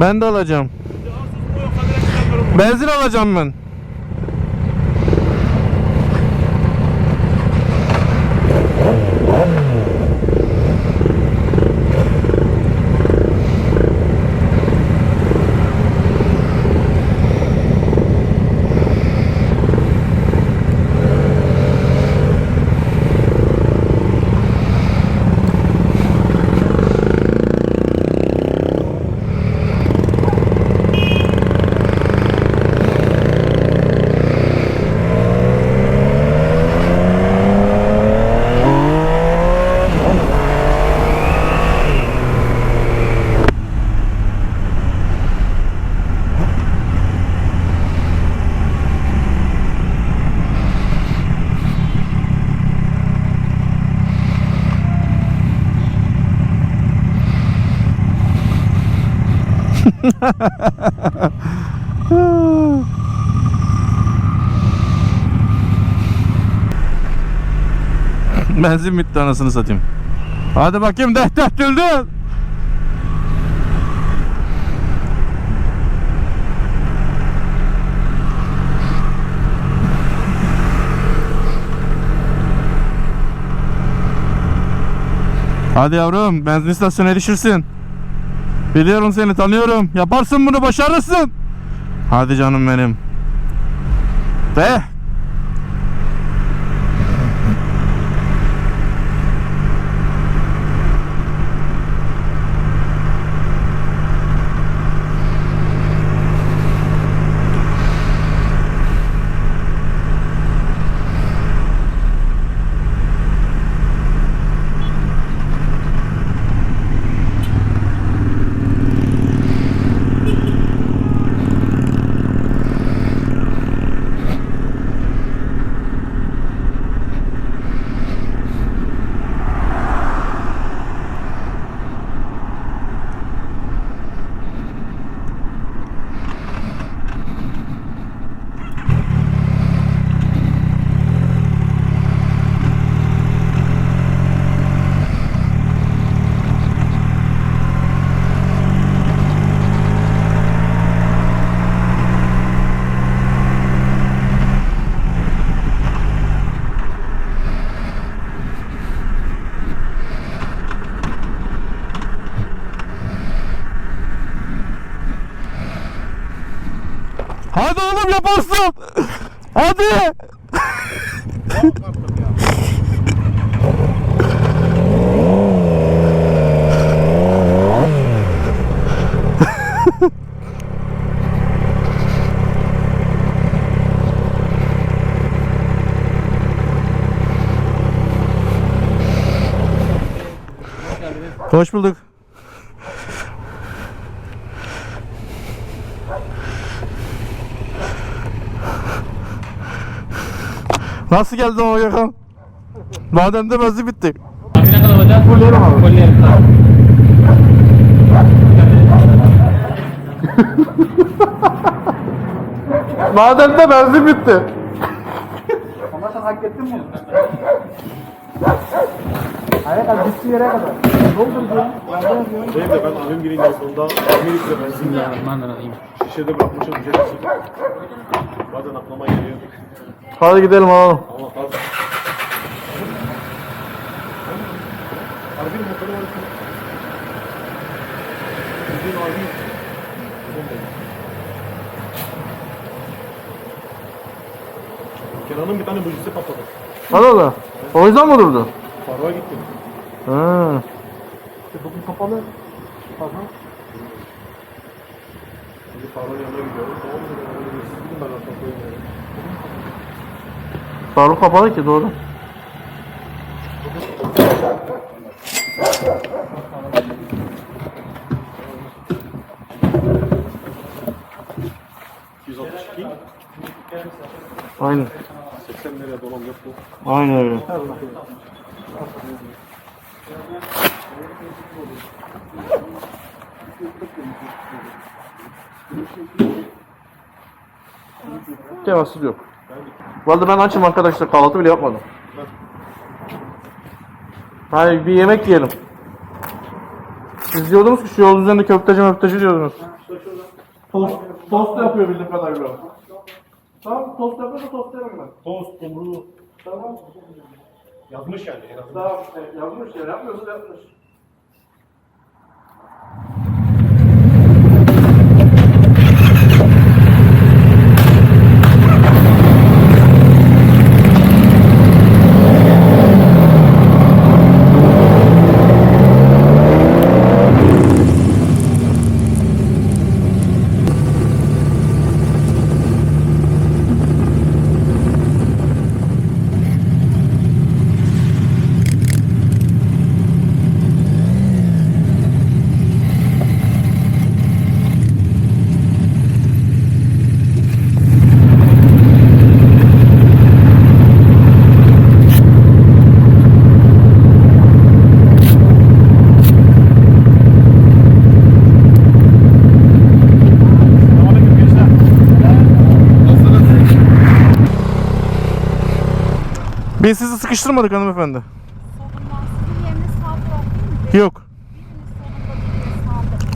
Ben de alacağım. Benzin alacağım ben. Benzin bitti anasını satayım. Hadi bakayım deh deh düldül. Hadi yavrum benzin istasyonuna erişirsin. Biliyorum seni tanıyorum. Yaparsın bunu başarırsın. Hadi canım benim. De. Hadi oğlum yaparsın. Hadi. Hoş bulduk. Nasıl geldin o Gökhan? Madem de bitti. Olacak? Fullerim abi. Tamam. Madem de benzin bitti. Ama sen hak ettin mi? Abi gittiği yere kadar. Doldur diyor. Yanda yazıyor. Benim de ben abim girince sonunda 20 litre benzin ya. Bismillahirrahmanirrahim. Şişede bırakmışım bir şey. Bazen aklıma geliyor. Hadi gidelim alalım. Ama fazla. Harbin motoru var. Bizim abi. Bizim de. Kenan'ın bir tane bujisi patladı. Hadi oğlum. O yüzden mi durdu? Farva gittim. Ha. İşte bugün kapalı. Tamam. Şimdi Farva'nın yanına gidiyorum. Tamam mı? Siz gidin ben arkadan koyayım. Faruk kapalı ki doğru. %162. Aynen. 80 liraya dolam yok bu. Aynen öyle. Temassız yok. Bu arada ben açım arkadaşlar kahvaltı bile yapmadım. Hayır bir yemek yiyelim. Siz diyordunuz ki şu yol üzerinde köfteci möfteci diyordunuz. Tost, tost yapıyor bildiğim kadarıyla. Tamam tost yapıyor da tost yerim ben. Tost, kumru. Tamam. Yazmış yani en azından. Tamam e, yapmış ya yapmıyorsa yapmış. Sıkıştırmadık hanımefendi. Sağ? Yok.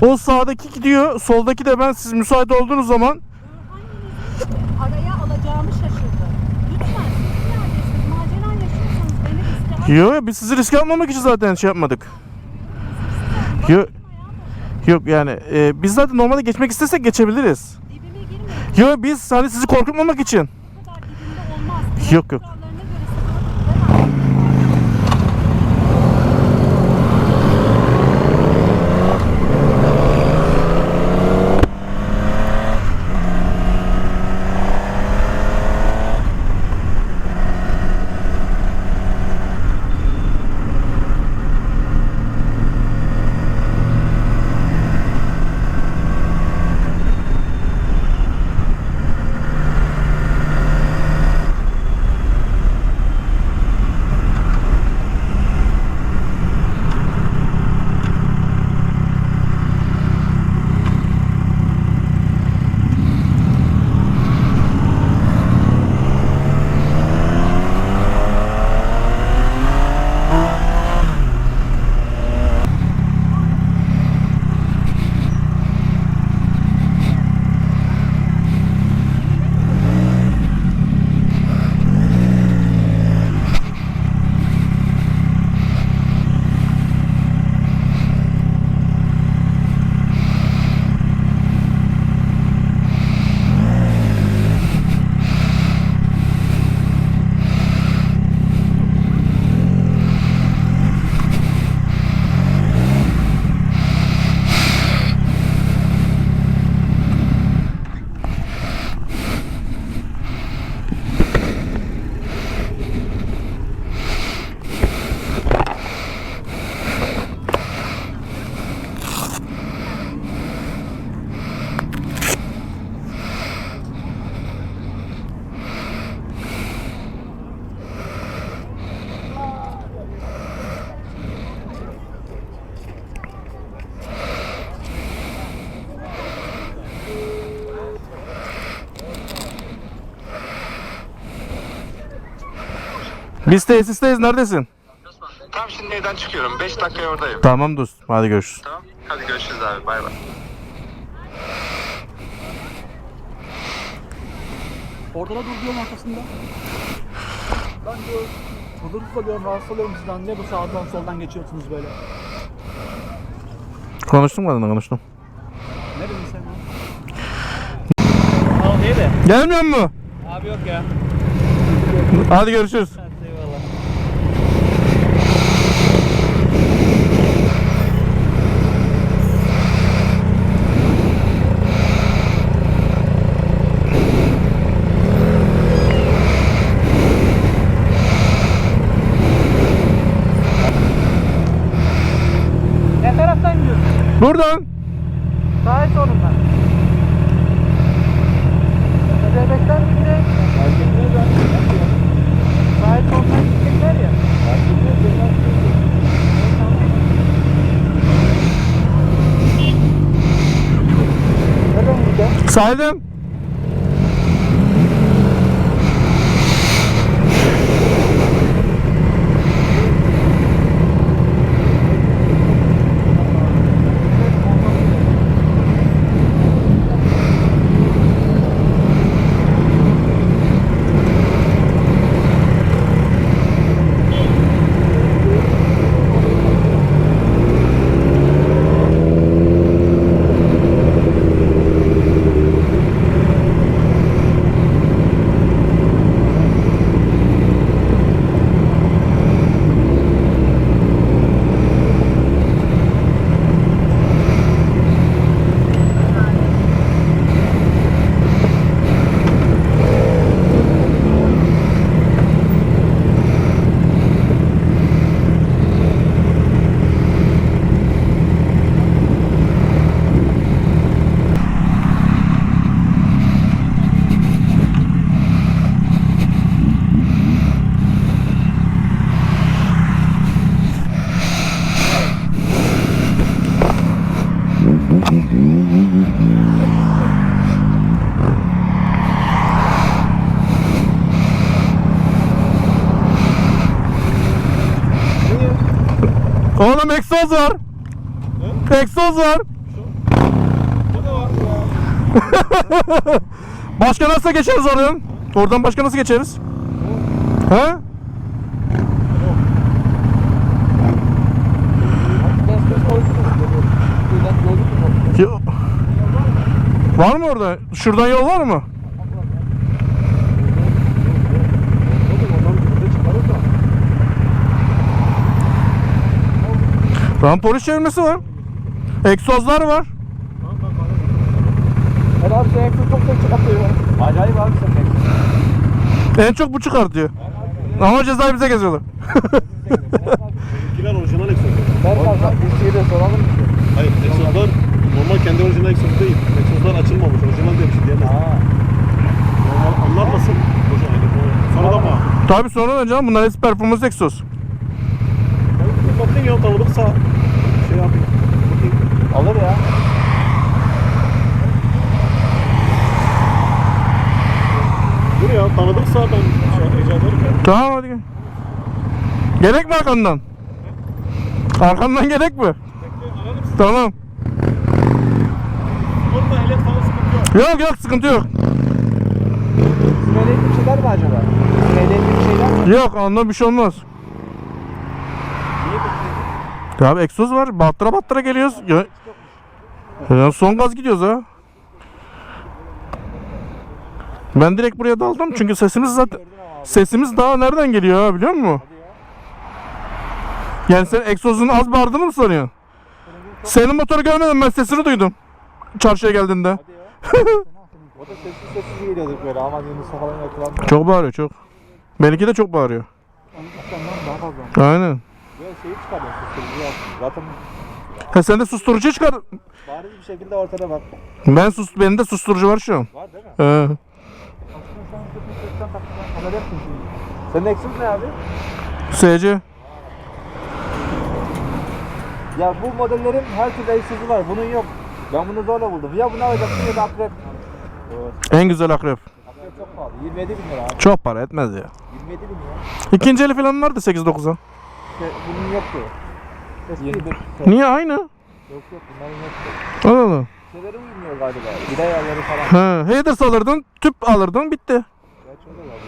O sağdaki gidiyor, soldaki de ben siz müsait olduğunuz zaman araya alacağımı şaşırdı. Lütfen siz neredesiniz? Macera yaşıyorsanız beni riske atın. Yok biz sizi riske atmamak için zaten şey yapmadık. Yok. Yok yani e, biz zaten normalde geçmek istesek geçebiliriz. dibime girmeyin. Yok biz hani sizi korkutmamak için. Bu kadar dibimde olmaz. Yok, yok. Göre Thank you. Biz tesisteyiz neredesin? Tam şimdi evden çıkıyorum. 5 dakikaya oradayım. Tamam dostum hadi görüşürüz. Tamam. Hadi görüşürüz abi. Bay bay. Ortada dur diyorum arkasında. Ben diyor Huzursuz oluyorum, rahatsız oluyorum sizden. Ne bu sağdan soldan geçiyorsunuz böyle? Konuştum mu adına konuştum. Ne dedin sen ya? Al diye de. Gelmiyor mu? Abi yok ya. Hadi görüşürüz. Hadi eyvallah. Ne taraftan gidiyorsun? Buradan. Sahil sonundan. Bebekten gidecek. Sahil sonundan gidecekler ya. Sahilden. Oğlum egzoz var. Egzoz var. Başka nasıl geçeriz oradan? Oradan başka nasıl geçeriz? He? Yo- Var mı orada? Şuradan yol var mı? Lan polis çevirmesi var. Egzozlar var. Ben abi sen yakın çok çok çıkartıyor. Acayip abi sen yakın. En çok bu çıkartıyor. Ama cezayı bize geziyorlar. Kiler orijinal egzoz. Ben kalsam bir şeyi de soralım mı? Hayır egzozlar normal kendi orijinal egzoz değil. Egzozlar açılmamış. Orijinal demiş diyemez. Normal onlar nasıl? Orijinal. Sonradan mı? Tabi sonra ne canım bunlar hepsi performans egzoz. Bakın ya tanıdıksa şey yapayım. Alır ya. Dur ya tanıdıksa ben şey rica ederim ya. Tamam hadi gel. Gerek mi arkandan? Arkandan gerek mi? Tamam. Orada ehliyet falan sıkıntı yok. Yok yok sıkıntı yok. Süreli bir şeyler mi acaba? Süreli bir şeyler mi? Yok ondan bir şey olmaz. Ya abi egzoz var. Battıra battıra geliyoruz. Ya, ya son gaz gidiyoruz ha. Ben direkt buraya daldım çünkü sesimiz zaten sesimiz daha nereden geliyor ha biliyor musun? Yani sen egzozunu az bağırdığını mı sanıyorsun? Senin motoru görmedim ben sesini duydum. Çarşıya geldiğinde. O da sessiz sessiz geliyorduk böyle ama Yunus'a falan yakalanmıyor. Çok bağırıyor çok. Benimki de çok bağırıyor. Ondan daha fazla. Aynen. Böyle şeyi çıkarıyor susturucu yok. Zaten Ha sen de susturucu çıkar. bariz bir şekilde ortada bak. Ben sus benim de susturucu var şu an. Var değil mi? He. Senin eksik ne abi? SC. Ya bu modellerin her türlü eksiği var. Bunun yok. Ben bunu zorla buldum. Ya bunu alacaksın ya da akrep. En güzel akrep. Akrep çok pahalı. 27 bin lira abi. Çok para etmez ya. 27 bin lira. İkinci eli falan vardı 8-9'a. Şey, bunun yoktu. Eskidir. Niye aynı? Yok yok bunların yoktu. Allah Allah. Şeyleri uymuyor galiba. Vida ayarları falan. He, headers alırdın, tüp alırdın, bitti. Gerçi o da var.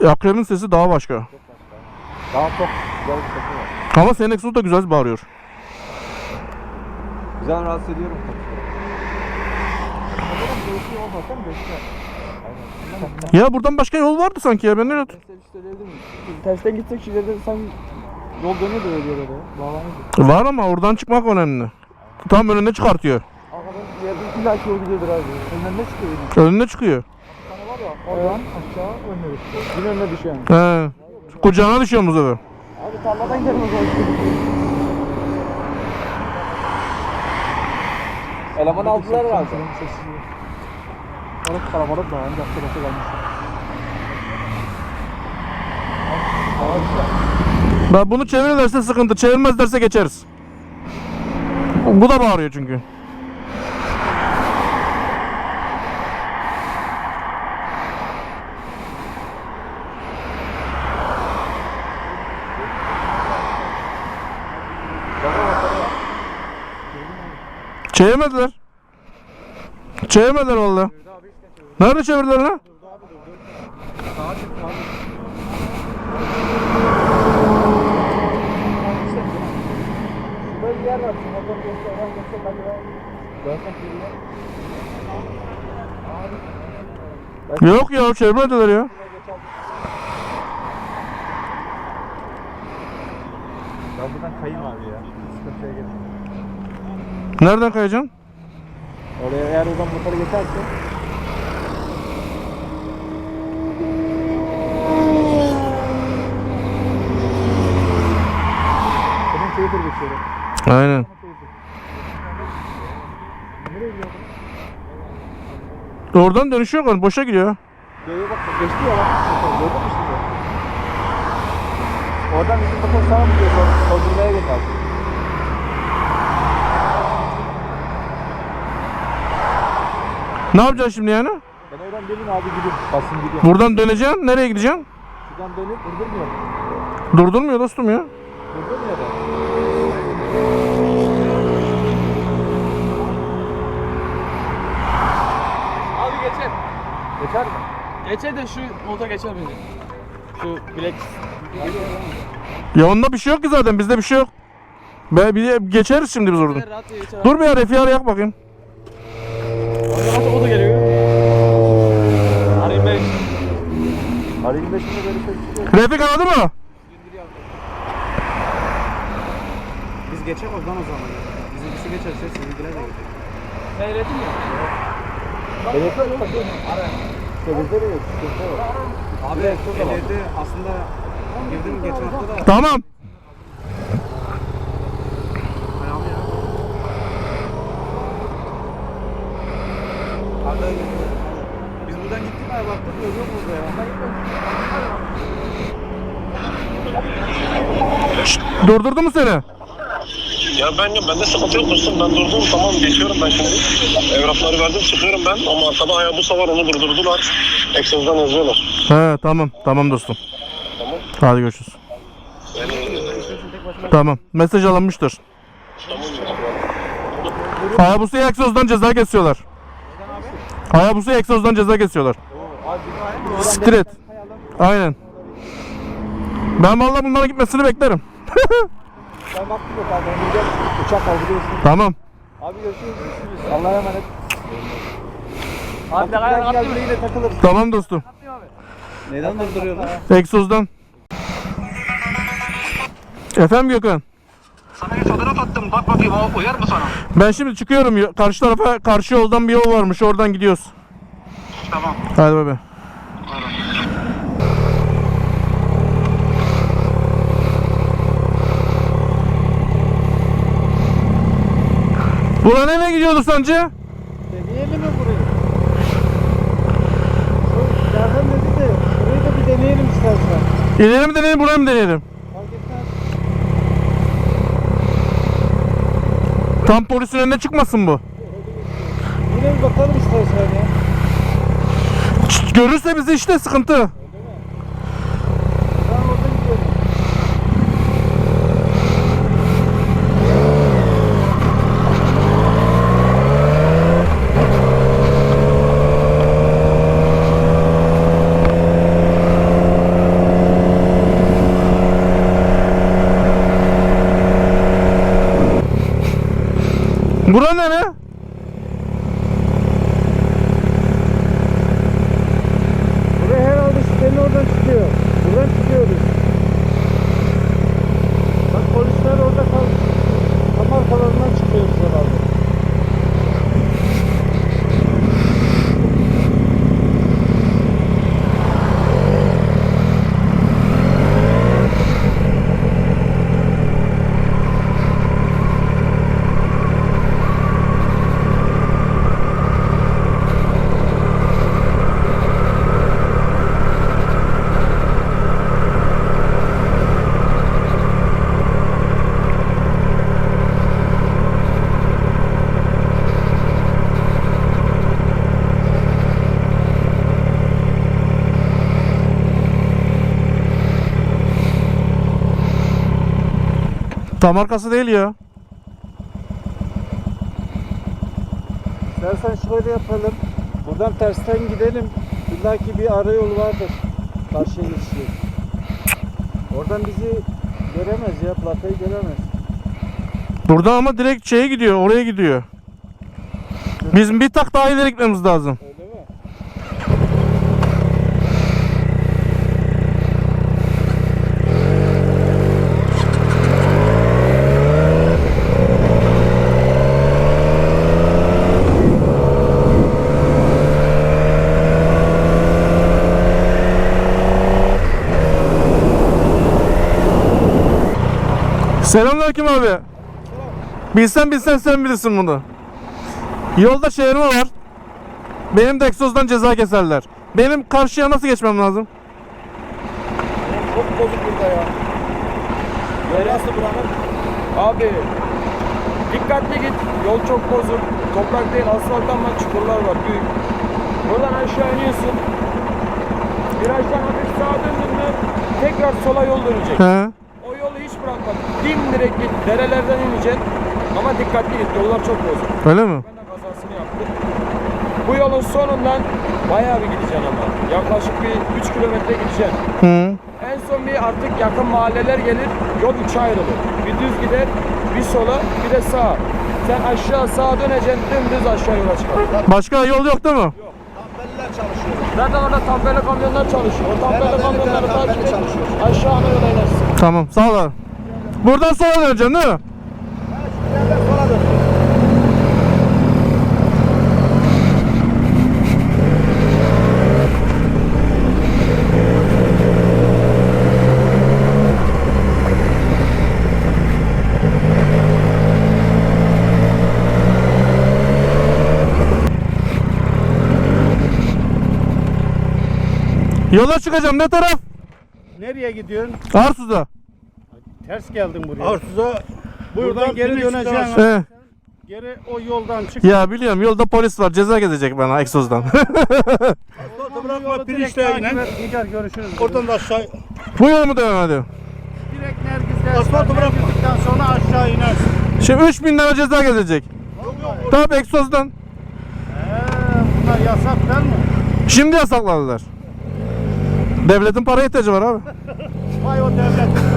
böyle. Akrepin sesi daha başka. Daha çok güzel bir sesi var. Ama senin egzoz da güzel bağırıyor. Güzel rahatsız ediyorum. Ya buradan başka yol vardı sanki ya ben ne Tersten gitsek şu sanki yol dönüyor da öyle yere. Bağlanıyor. Var ama oradan çıkmak önemli. Tam önüne çıkartıyor. Arkadan yerden illaki yol gidiyordur abi. Önden ne çıkıyor yine? Önüne çıkıyor. tane var ya oradan aşağı önüne düşüyor. Yine önüne düşüyor yani. He. Kucağına düşüyor bu sefer. Abi tarladan gidelim o zaman. Eleman aldılar herhalde. Orası kalabalık da ancak sırası gelmiş. Bak bunu çevirirlerse sıkıntı, çevirmezlerse geçeriz. Bu da bağırıyor çünkü. Çevirmediler. Çevirmediler valla. Nerede çevirdiler lan? Böyle bir yer var. Şu motor geçti, oradan geçse hadi ben dönsek geriye. Yok ya çevirmediler ya. Ben buradan kayayım abi ya. Sıkıntıya girdim. Nereden kayacaksın? Oraya eğer oradan motoru geçerse Benim Twitter geçiyorum. Aynen. Oradan dönüşü yok onun boşa gidiyor. Göğe bak geçti ya. Motor, Gördün mü şimdi? Oradan bizim motor sağa mı gidiyor? Soldurmaya geç abi. Ne yapacaksın şimdi yani? Ben oradan döneyim abi gideyim. Basın gidiyorum. Buradan döneceksin. Nereye gideceksin? Şuradan dönüp durdurmuyorum. Durdurmuyor dostum ya. Geçer mi? Geçer de şu motor geçer bence. Şu bilek. Ya onda bir şey yok ki zaten bizde bir şey yok. Be bir geçeriz şimdi biz oradan. Rahat diye geçer. Dur bir ya Refi arayak bakayım. Abi o da geliyor. Arayayım ben. Arayın beşinde böyle şey Refik aradı mı? Biz geçemeyiz lan o zaman. Bizimkisi geçerse sizinkiler de geçer. Seyredin mi? Elektronik bakıyorum. İşte yok. Abi ehliyeti aslında girdim geçen hafta da Tamam. ayağımı ya. Arda biz buradan gittik abi baktık yol yok burada ya. Durdurdu mu seni? Ya ben bende sıkıntı yok musun? Ben durdum tamam geçiyorum ben şimdi. Evrakları verdim çıkıyorum ben ama arkada Hayabusa var onu durdurdular. Eksozdan yazıyorlar. He tamam. Tamam dostum. Tamam. Hadi görüşürüz. Tamam. Mesaj alınmıştır. Hayabusa'yı egzozdan ceza kesiyorlar. Hayabusa'yı egzozdan ceza kesiyorlar. Street. Aynen. Ben vallahi bunlara gitmesini beklerim. Ben baktık yok abi. Ben gideceğim. Uçak var biliyorsun. Tamam. Abi görüşürüz. Allah'a emanet. Abi de gayet buraya yine takılırız. Tamam dostum. Neden durduruyorlar? Egzozdan. Efendim Gökhan. Sana bir fotoğraf attım. Bak bakayım o uyar mı sana? Ben şimdi çıkıyorum. Yo- Karşı tarafa karşı yoldan bir yol varmış. Oradan gidiyoruz. Tamam. Hadi bebe. Bura nereye gidiyordu sence? Deneyelim mi burayı? Şu Serhan dedi de burayı da bir deneyelim istersen. İleri mi deneyelim, buraya mı deneyelim? Fark etmez. Tam polisin önüne çıkmasın bu. Yine bir bakalım istersen ya. Görürse bizi işte sıkıntı. Tamam oradan gidelim. Bura nere? Buraya herhalde sitenin oradan çıkıyor. Buradan çıkıyoruz. Bak polisler orada kalmış. Tam arkalarından çıkıyoruz herhalde. Tam arkası değil ya. İstersen şöyle yapalım. Buradan tersten gidelim. İlla ki bir ara yol vardır. Karşıya geçecek. Oradan bizi göremez ya. Plakayı göremez. Buradan ama direkt şeye gidiyor, oraya gidiyor. Bizim bir tak daha ileri gitmemiz lazım. Öyle Selamünaleyküm abi. Bilsen bilsen sen bilirsin bunu. Yolda çevirme var. Benim de egzozdan ceza keserler. Benim karşıya nasıl geçmem lazım? Çok bozuk burada ya. Neresi buranın? Abi dikkatli git. Yol çok bozuk. Toprak değil asfalttan bak çukurlar var büyük. Buradan aşağı iniyorsun. Virajdan hafif sağa döndün mü tekrar sola yol dönecek. He. O yolu hiç bırakma. Dimdirek git. Derelerden ineceksin. Ama dikkatli git. Yollar çok bozuk. Öyle mi? Ben de kazasını yaptım. Bu yolun sonundan bayağı bir gideceksin ama. Yaklaşık bir 3 kilometre gideceksin. Hı. En son bir artık yakın mahalleler gelir. Yol üçe ayrılır. Bir düz gider, bir sola, bir de sağa. Sen aşağı sağa döneceksin, dümdüz aşağı yola çıkar. Başka yol yok değil mi? Zaten orada tampere kamyonlar çalışıyor. O tampere kamyonları takip et. Aşağı ana yola inersin. Tamam sağ ol abi. Buradan sola döneceksin değil mi? Yola çıkacağım ne taraf? Nereye gidiyorsun? Arsu'da. Ters geldin buraya. Arsu'da Buradan geri döneceksin. He. Geri o yoldan çık. Ya biliyorum yolda polis var ceza gezecek bana egzozdan. Asfaltı bırakma pirinçle inen. Gider görüşürüz. Oradan da aşağı. Bu yol mu devam ediyor? direkt Nergiz'den Asfaltı bırakma. Nergiz'den sonra aşağı inersin. Şimdi 3000 lira ceza gezecek. Tabii egzozdan. Bunlar yasak değil mi? Şimdi yasakladılar. Devletin para ihtiyacı var abi. Vay o devletin